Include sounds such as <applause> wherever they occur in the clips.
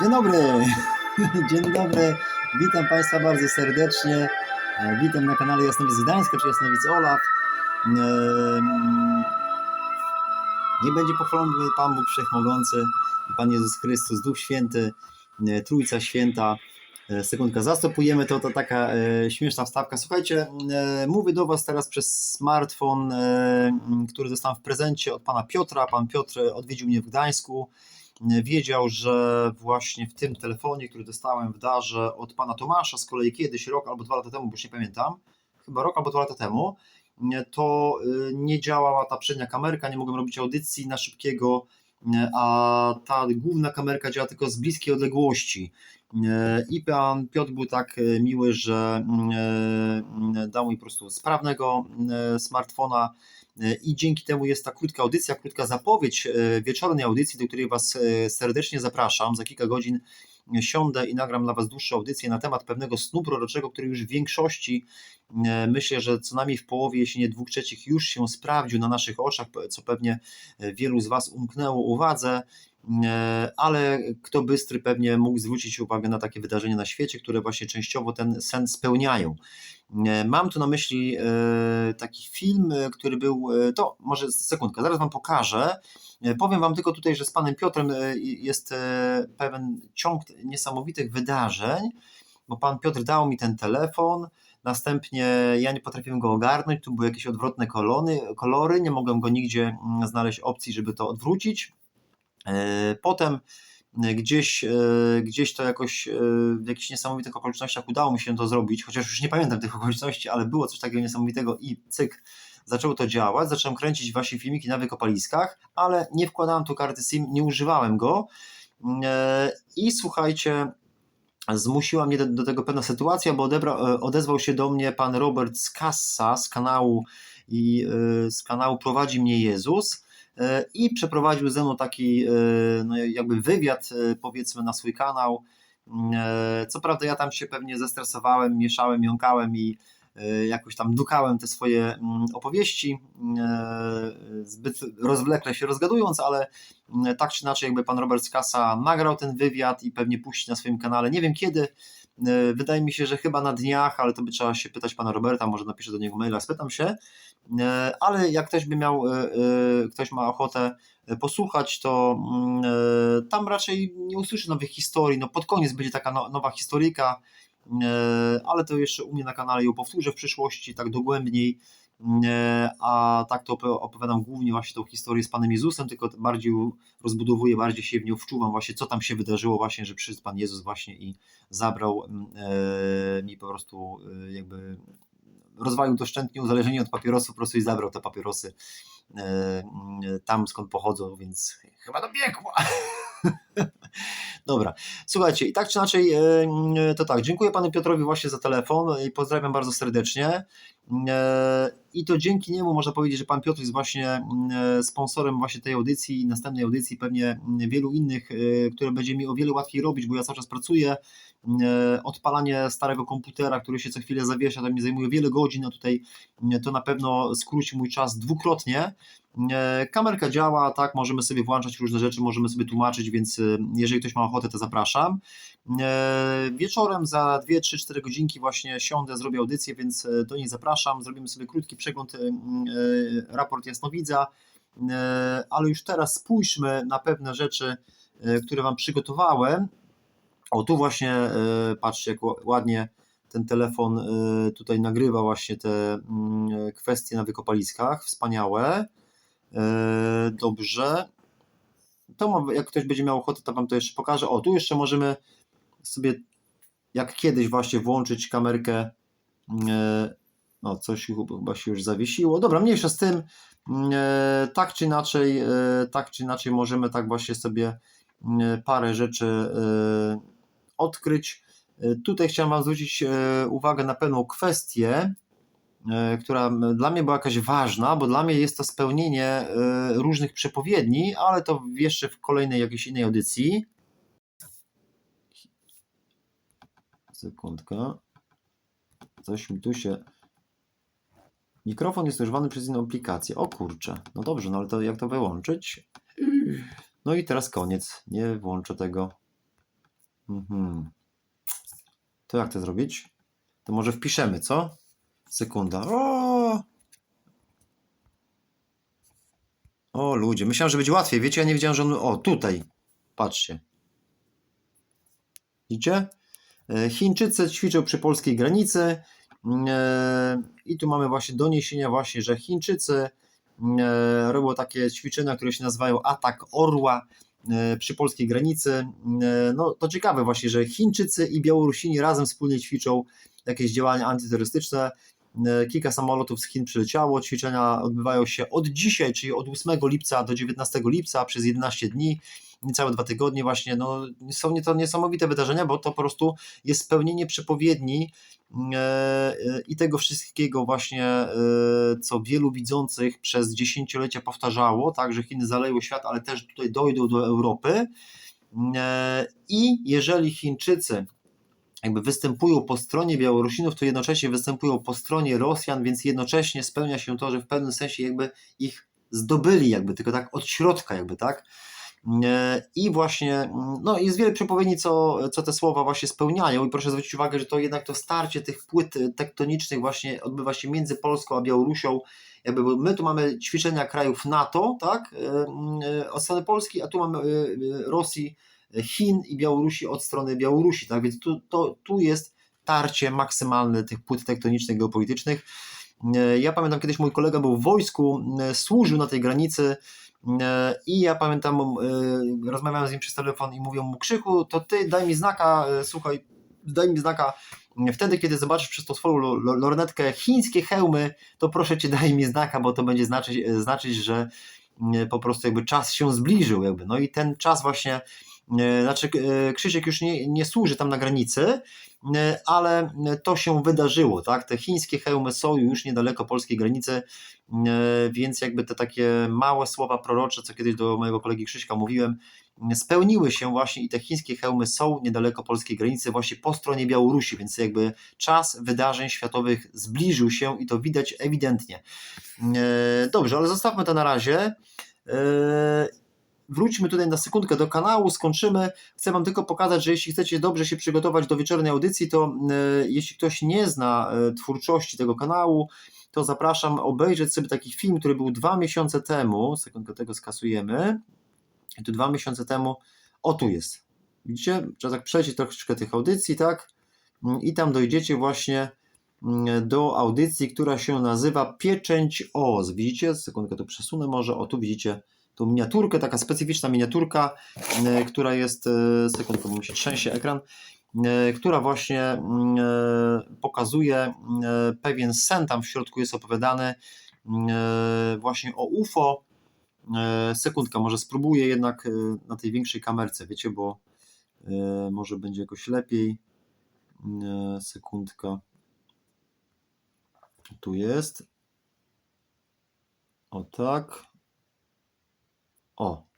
Dzień dobry, <laughs> dzień dobry, witam Państwa bardzo serdecznie. Witam na kanale Jasnowic Gdańska, czy Jasnowic Olaf. Nie będzie pochwalony Pan Bóg Wszechmogący, Pan Jezus Chrystus, Duch Święty, e, Trójca Święta. E, Sekundka, zastopujemy to, to taka e, śmieszna wstawka. Słuchajcie, mówię do Was teraz przez smartfon, który dostałem w prezencie od Pana Piotra. Pan Piotr odwiedził mnie w Gdańsku wiedział, że właśnie w tym telefonie, który dostałem w darze od pana Tomasza, z kolei kiedyś, rok albo dwa lata temu, bo już nie pamiętam, chyba rok albo dwa lata temu, to y, nie działała ta przednia kamerka, nie mogłem robić audycji na szybkiego, a ta główna kamerka działa tylko z bliskiej odległości. Y, I pan Piotr był tak y, miły, że dał mi po prostu sprawnego smartfona, i dzięki temu jest ta krótka audycja, krótka zapowiedź e, wieczornej audycji, do której Was e, serdecznie zapraszam. Za kilka godzin siądę i nagram dla Was dłuższą audycję na temat pewnego snu proroczego, który już w większości, e, myślę, że co najmniej w połowie, jeśli nie dwóch trzecich, już się sprawdził na naszych oczach, co pewnie wielu z Was umknęło uwadze. Ale kto bystry pewnie mógł zwrócić uwagę na takie wydarzenia na świecie, które właśnie częściowo ten sen spełniają. Mam tu na myśli e, taki film, e, który był, e, to może sekundkę, zaraz Wam pokażę. Powiem Wam tylko tutaj, że z Panem Piotrem jest pewien ciąg niesamowitych wydarzeń, bo Pan Piotr dał mi ten telefon, następnie ja nie potrafiłem go ogarnąć, tu były jakieś odwrotne kolony, kolory, nie mogłem go nigdzie mm, znaleźć opcji, żeby to odwrócić. Potem gdzieś, e, gdzieś to jakoś e, w jakichś niesamowitych okolicznościach udało mi się to zrobić, chociaż już nie pamiętam tych okoliczności, ale było coś takiego niesamowitego i cyk, zaczęło to działać, zacząłem kręcić właśnie filmiki na wykopaliskach, ale nie wkładałem tu karty SIM, nie używałem go. E, i słuchajcie, zmusiła mnie do, do tego pewna sytuacja, bo odebra, odezwał się do mnie pan Robert z Kassa z kanału i z kanału Prowadzi mnie Jezus i przeprowadził ze mną taki e, no jakby wywiad e, powiedzmy na swój kanał. E, Co prawda ja tam się pewnie zestresowałem, mieszałem, jąkałem i e, jakoś tam dukałem te swoje mm, opowieści, e, zbyt rozwlekle się rozgadując, ale mm, tak czy inaczej jakby pan Robert Skasa nagrał ten wywiad i pewnie puści na swoim kanale, nie wiem kiedy, E, wydaje mi się, że chyba na dniach, ale to by trzeba się pytać pana Roberta, może napiszę do niego maila, spytam się, E, ale jak ktoś by miał, e, e, ktoś ma ochotę e, posłuchać, to mm, e, tam raczej nie usłyszy nowych historii, no pod koniec będzie taka no, nowa historyjka, e, ale to jeszcze u mnie na kanale ją powtórzę w przyszłości, tak dogłębniej, e, a tak to opo- opowiadam głównie właśnie tą historię z Panem Jezusem, tylko bardziej rozbudowuję, bardziej się w nią wczuwam właśnie, co tam się wydarzyło właśnie, że przyszedł Pan Jezus właśnie i zabrał mm, e, mi po prostu e, jakby rozwalił doszczętnie uzależnienie od papierosów, po prostu i zabrał te papierosy e, mm, tam skąd pochodzą, więc chyba do piekła. <laughs> Dobra, słuchajcie, i tak czy inaczej, e, mm, to tak, dziękuję panu Piotrowi właśnie za telefon i pozdrawiam bardzo serdecznie. E, I to dzięki niemu można powiedzieć, że pan Piotr jest właśnie mm, e, sponsorem właśnie tej audycji i następnej audycji, pewnie mm, wielu innych, które będzie mi o wiele łatwiej robić, bo ja cały czas pracuję. Odpalanie starego komputera, który się co chwilę zawiesza, to mi zajmuje wiele godzin, a tutaj to na pewno skróci mój czas dwukrotnie. Kamerka działa, tak, możemy sobie włączać różne rzeczy, możemy sobie tłumaczyć, więc jeżeli ktoś ma ochotę, to zapraszam. E, Wieczorem za 2, 3, 4 godzinki właśnie siądę, zrobię audycję, więc e, do niej zapraszam. Zrobimy sobie krótki przegląd, e, raport Jasnowidza, ale już teraz spójrzmy na pewne rzeczy, które Wam przygotowałem. O, tu właśnie, patrzcie, jak ła- ładnie ten telefon tutaj nagrywa właśnie te kwestie na wykopaliskach. Wspaniałe. Dobrze. To jak ktoś będzie miał ochotę, to Wam to jeszcze pokażę. O, tu jeszcze możemy sobie, jak kiedyś właśnie włączyć kamerkę. e, No, coś chyba się już zawiesiło. Dobra, mniejsza z tym. E, Tak czy inaczej, e, tak czy inaczej możemy tak właśnie sobie e, parę rzeczy odkryć. Tutaj chciałem Wam zwrócić uwagę na pewną kwestię, która m- dla mnie była jakaś ważna, bo dla mnie jest to spełnienie e, różnych przepowiedni, ale to jeszcze w kolejnej jakiejś innej audycji. Sekundka. Coś mi tu się. Mikrofon jest używany przez inną aplikację. O kurczę. No dobrze, no ale to jak to wyłączyć? No i teraz koniec. Nie włączę tego. Mhm. To jak to zrobić? To może wpiszemy, co? Sekunda. O! O ludzie, myślałem, że będzie łatwiej. Wiecie, ja nie wiedziałem, że on... O, tutaj. Patrzcie. Widzicie? E, Chińczycy ćwiczą przy polskiej granicy e, i tu mamy właśnie doniesienia właśnie, że Chińczycy e, robią takie ćwiczenia, które się nazywają atak orła przy polskiej granicy. No to ciekawe właśnie, że Chińczycy i Białorusini razem wspólnie ćwiczą jakieś działania antyterrorystyczne. E, Kilka samolotów z Chin przyleciało. Ćwiczenia odbywają się od dzisiaj, czyli od 8 lipca do 19 lipca przez 11 dni, niecałe dwa tygodnie właśnie. No, są nie- to niesamowite wydarzenia, bo to po prostu jest spełnienie przepowiedni e, i tego wszystkiego właśnie, e, co wielu widzących przez dziesięciolecia powtarzało, tak, że Chiny zaleją świat, ale też tutaj dojdą do Europy. I jeżeli Chińczycy jakby występują po stronie Białorusinów, to jednocześnie występują po stronie Rosjan, więc jednocześnie spełnia się to, że w pewnym sensie jakby ich zdobyli, jakby tylko tak od środka, jakby tak. E, I właśnie, no jest wiele przepowiedni, co, co te słowa właśnie spełniają i proszę zwrócić uwagę, że to jednak to starcie tych płyt tektonicznych właśnie odbywa się między Polską a Białorusią, jakby my tu mamy ćwiczenia krajów NATO, tak, e, e, od strony Polski, a tu mamy Rosji, Chin i Białorusi od strony Białorusi, tak, więc tu, to, tu jest tarcie maksymalne tych płyt tektonicznych, geopolitycznych. E, Ja pamiętam kiedyś mój kolega był w wojsku, e, służył na tej granicy e, i ja pamiętam, rozmawiałem z nim przez telefon i mówią mu Krzychu, to ty daj mi znaka, słuchaj, daj mi znaka wtedy, kiedy zobaczysz przez tą swoją lo- lo- lornetkę chińskie hełmy, to proszę cię daj mi znaka, bo to będzie znaczyć, znaczyć że po prostu jakby czas się zbliżył jakby. No i ten czas właśnie Znaczy, e, Krzysiek już nie, nie służy tam na granicy, e, ale to się wydarzyło, tak? Te chińskie hełmy są już niedaleko polskiej granicy, e, więc jakby te takie małe słowa prorocze, co kiedyś do mojego kolegi Krzyśka mówiłem, spełniły się właśnie i te chińskie hełmy są niedaleko polskiej granicy, właśnie po stronie Białorusi, więc jakby czas wydarzeń światowych zbliżył się i to widać ewidentnie. E, Dobrze, ale zostawmy to na razie. Wróćmy tutaj na sekundkę do kanału, skończymy. Chcę Wam tylko pokazać, że jeśli chcecie dobrze się przygotować do wieczornej audycji, to e, jeśli ktoś nie zna e, twórczości tego kanału, to zapraszam obejrzeć sobie taki film, który był dwa miesiące temu. Sekundkę tego skasujemy. I tu dwa miesiące temu. O, tu jest. Widzicie? Trzeba tak przejść troszeczkę tych audycji, tak? Mm, I tam dojdziecie właśnie mm, do audycji, która się nazywa Pieczęć Oz. Widzicie? Sekundkę to przesunę może. O, tu widzicie tą miniaturkę, taka specyficzna miniaturka, e, która jest, e, sekundkę, bo mi się trzęsie ekran, e, która właśnie mm, pokazuje pewien sen, tam w środku jest opowiadany mm, właśnie o UFO. Sekundka, może spróbuję jednak na tej większej kamerce, wiecie, bo może będzie jakoś lepiej. E, Sekundka. Tu jest. O tak. O.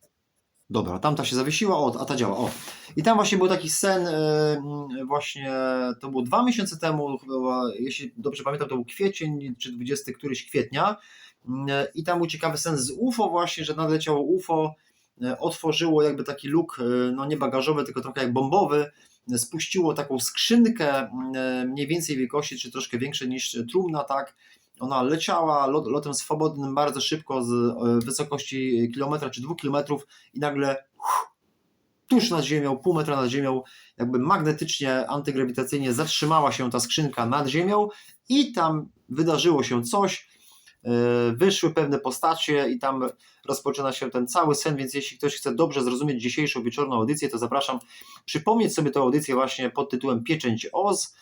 Dobra, tamta się zawiesiła, o, a ta działa. O. I tam właśnie był taki sen, mm, właśnie to było dwa miesiące temu, chyba, jeśli dobrze pamiętam, to był kwiecień czy 20 któryś kwietnia. Mm, I tam był ciekawy sen z UFO, właśnie, że nadleciało UFO, e, otworzyło jakby taki luk, e, no nie bagażowy, tylko trochę jak bombowy, spuściło taką skrzynkę e, mniej więcej wielkości, czy troszkę większej niż trumna, tak. Ona leciała lot, lotem swobodnym bardzo szybko z e, wysokości kilometra czy dwóch kilometrów i nagle tuż nad ziemią, pół metra nad ziemią, jakby magnetycznie, antygrawitacyjnie zatrzymała się ta skrzynka nad ziemią i tam wydarzyło się coś, e, wyszły pewne postacie i tam rozpoczyna się ten cały sen, więc jeśli ktoś chce dobrze zrozumieć dzisiejszą wieczorną audycję, to zapraszam. Przypomnieć sobie tę audycję właśnie pod tytułem Pieczęć Oz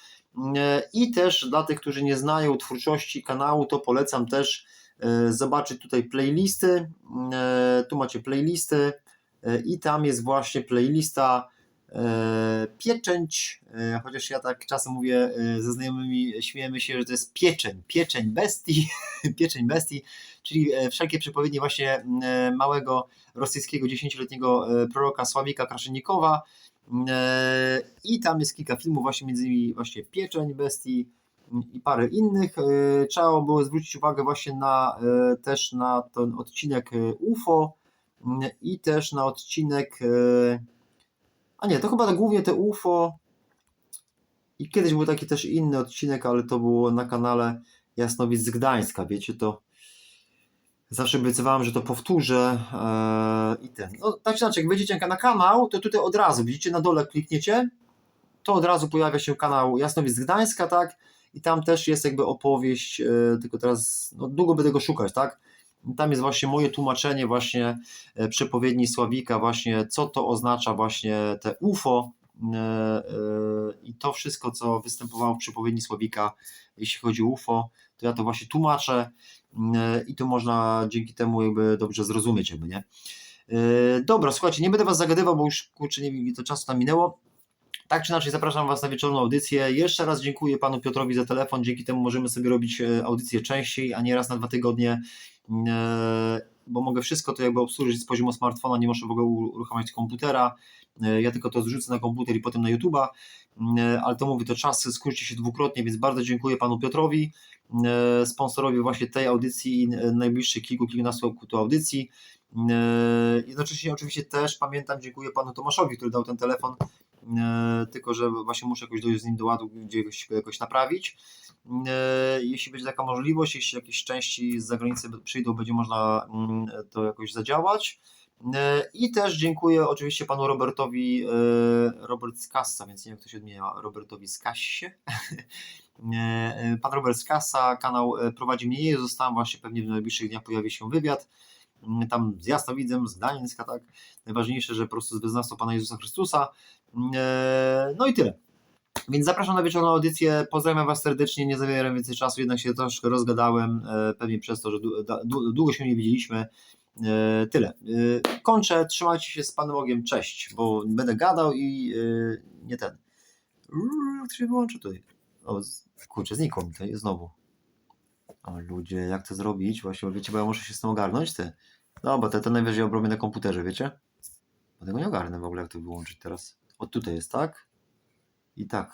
i też dla tych, którzy nie znają twórczości kanału, to polecam też e, zobaczyć tutaj playlisty, E, tu macie playlisty e, i tam jest właśnie playlista e, pieczęć, e, chociaż ja tak czasem mówię e, ze znajomymi, śmiejemy się, że to jest pieczeń, pieczeń bestii, <laughs> pieczeń bestii, czyli e, wszelkie przepowiednie właśnie e, małego rosyjskiego dziesięcioletniego e, proroka Sławika Kraszennikowa e, i tam jest kilka filmów właśnie między innymi właśnie pieczeń bestii i parę innych. E, Trzeba było zwrócić uwagę właśnie na e, też na ten odcinek e, UFO i też na odcinek e, A nie, to chyba tak głównie te UFO. I kiedyś był taki też inny odcinek, ale to było na kanale Jasnowic z Gdańska, wiecie, to zawsze obiecywałem, że to powtórzę eee, i ten. No, tak czy inaczej, jak wejdziecie na kanał, to tutaj od razu, widzicie, na dole klikniecie, to od razu pojawia się kanał Jasnowic Gdańska, tak? I tam też jest jakby opowieść, e, tylko teraz, no długo będę go szukać, tak? Tam jest właśnie moje tłumaczenie właśnie e, przepowiedni Sławika, właśnie co to oznacza właśnie te UFO e, e, i to wszystko, co występowało w przepowiedni Sławika, jeśli chodzi o UFO, to ja to właśnie tłumaczę e, i to można dzięki temu jakby dobrze zrozumieć, jakby nie. E, Dobra, słuchajcie, nie będę Was zagadywał, bo już kurczę, nie to czasu tam minęło. Tak czy inaczej, zapraszam Was na wieczorną audycję. Jeszcze raz dziękuję Panu Piotrowi za telefon. Dzięki temu możemy sobie robić e, audycję częściej, a nie raz na dwa tygodnie, e, bo mogę wszystko to jakby obsłużyć z poziomu smartfona, nie muszę w ogóle uruchamiać komputera. E, Ja tylko to zrzucę na komputer i potem na YouTube'a, E, ale to mówię, to czas skróci się dwukrotnie, więc bardzo dziękuję Panu Piotrowi, e, sponsorowi właśnie tej audycji i najbliższych kilku, kilkunastu tu audycji. Jednocześnie oczywiście też pamiętam, dziękuję Panu Tomaszowi, który dał ten telefon, tylko że właśnie muszę jakoś dojść z nim do ładu, gdzieś go jakoś naprawić. E, Jeśli będzie taka możliwość, jeśli jakieś części z zagranicy przyjdą, będzie można mm, to jakoś zadziałać. E, I też dziękuję oczywiście panu Robertowi, e, Robert Skassa, więc nie wiem jak to się odmienia, Robertowi Skassie. <laughs> Pan Robert Skassa kanał prowadzi mnie, zostałem właśnie pewnie w najbliższych dniach pojawi się wywiad. Mm, Tam z Jasnowidzem, z Gdańska, tak. Najważniejsze, że po prostu z wyznawcą Pana Jezusa Chrystusa. No i tyle. Więc zapraszam na wieczorną audycję. Pozdrawiam Was serdecznie. Nie zabieram więcej czasu, jednak się troszkę rozgadałem. e, Pewnie przez to, że długo się nie widzieliśmy. E, Tyle. E, Kończę. Trzymajcie się z Panem Bogiem. Cześć, bo będę gadał i nie ten. Jak to się wyłączy tutaj? O, kurczę, znikło mi to znowu. O ludzie, jak to zrobić? Właśnie, wiecie, bo ja muszę się z tym ogarnąć, ty. Dobra, to, to najwyżej obrobię na komputerze, wiecie? Bo tego nie ogarnę w ogóle, jak to wyłączyć teraz. O, tutaj jest, tak? I tak.